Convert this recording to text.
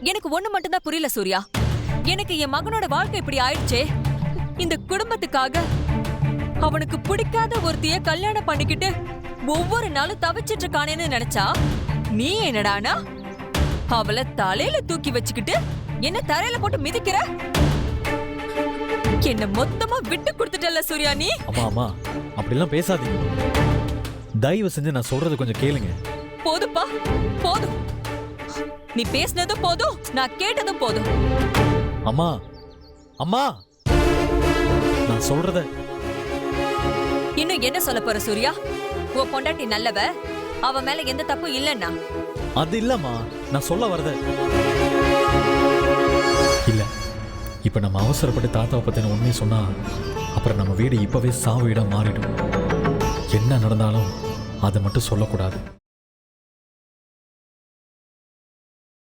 எனக்கு ஒண்ணு மட்டும்தான் புரியல சூர்யா. எனக்கு என் மகனோட வாழ்க்கை இப்படி ஆயிடுச்சே. இந்த குடும்பத்துக்காக அவனுக்கு பிடிக்காத ஒருத்திய கல்யாணம் பண்ணிக்கிட்டு ஒவ்வொரு நாளும் தவிச்சிட்டு இருக்கானேன்னு நினைச்சா நீ என்னடானா? அவளை தலையில தூக்கி வச்சுக்கிட்டு என்ன தரையில போட்டு மிதிக்கிற? என்ன மொத்தமா விட்டு கொடுத்துட்டல சூர்யா நீ? அம்மா அம்மா அப்படிலாம் பேசாதீங்க. தயவு செஞ்சு நான் சொல்றது கொஞ்சம் கேளுங்க. போதுப்பா போதும். நீ பேசினதும் போதும் நான் கேட்டதும் போதும். அம்மா அம்மா! நான் சொல்றத இன்னும் என்ன சொல்ல போற சூர்யா? உன் பொண்டாட்டி நல்லவ அவ மேல எந்த தப்பும் இல்லன்னா? அது இல்லம்மா நான் சொல்ல வரத இல்ல இப்ப நம்ம அவசரப்பட்டு தாத்தாவை பத்தின உண்மையை சொன்னா அப்புறம் நம்ம வீடு இப்பவே சாவு வீடா மாறிடும். என்ன நடந்தாலும் அதை மட்டும் சொல்லக்கூடாது.